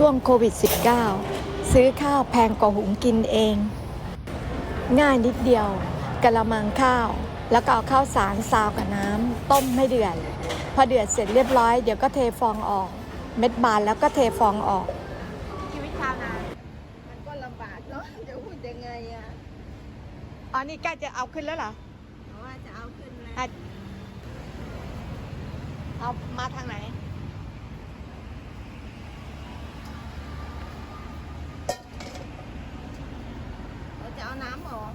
ช่วงโควิด -19 ซื้อข้าวแพงกว่าหุงกินเอง ง่ายนิดเดียวกะละมังข้าว แล้วก็เอาข้าวสารซาวกับน้ำต้มให้เดือดพอเดือดเสร็จเรียบร้อยเดี๋ยวก็เทฟองออก เม็ดบานแล้วก็เทฟองออกชีวิตชาวนามันก็ลำบากเนาะเดี๋ยวพูดยังไงอะอ๋อนี่ใกล้จะเอาขึ้นแล้วเหรอเพราะว่าจะเอาขึ้นแล้วอะเอามาทางไหน เราจะเอา น้ำออก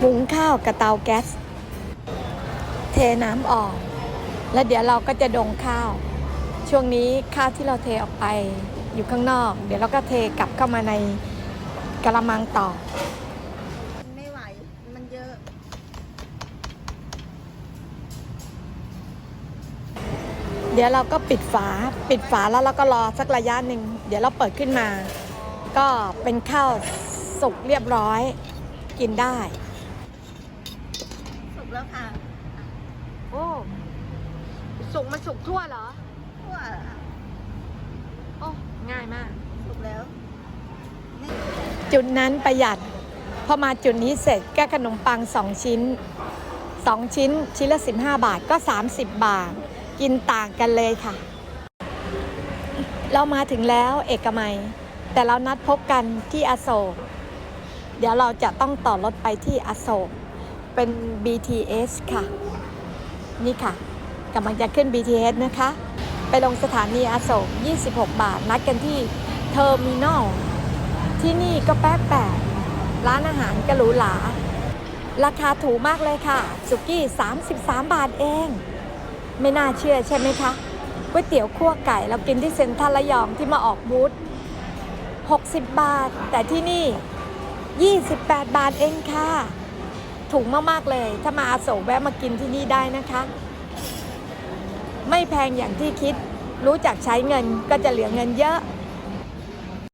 หุงข้าวกับเตาแก๊ส เทน้ำออก แล้วเดี๋ยวเราก็จะดงข้าว ช่วงนี้ข้าวที่เราเทออกไปอยู่ข้างนอก เดี๋ยวเราก็เทกลับเข้ามาในกระมังต่อ มันไม่ไหว มันเยอะ เดี๋ยวเราก็ปิดฝาปิดฝาแล้วเราก็รอสักระยะหนึ่งเดี๋ยวเราเปิดขึ้นมา ก็เป็นข้าวสุกเรียบร้อยกินได้ สุกแล้วค่ะ โอ้สุกมันสุกทั่วเหรอ ทั่วโอ้ง่ายมาก สุกแล้วนี่จุดนั้นประหยัด พอมาจุดนี้เสร็จก็ขนมปัง2ชิ้น2ชิ้น ชิ้นละ 15 บาทก็ 30 บาท กินต่างกันเลยค่ะ เรามาถึงแล้วเอกมัย แต่เรานัดพบกันที่อโศก เดี๋ยวเราจะต้องต่อรถไปที่อโศก เป็น BTS ค่ะ นี่ค่ะกำลังจะขึ้น BTS นะคะ ไปลงสถานีอโศก 26 บาท นัดกันที่เทอร์มินอล ที่นี่ก็แป๊บแปดร้านอาหารก็หรูหรา ราคาถูกมากเลยค่ะ สุกี้ 33 บาทเอง ไม่น่าเชื่อใช่ไหมคะก๋วยเตี๋ยวคั่วไก่เรากินที่เซ็นทรัลระยองที่มาออกบูธ60 บาท แต่ที่นี่ 28 บาทเองค่ะ ถูกมากๆเลย ถ้ามาอาโศกแวะมากินที่นี่ได้นะคะ ไม่แพงอย่างที่คิด รู้จักใช้เงินก็จะเหลือเงินเยอะ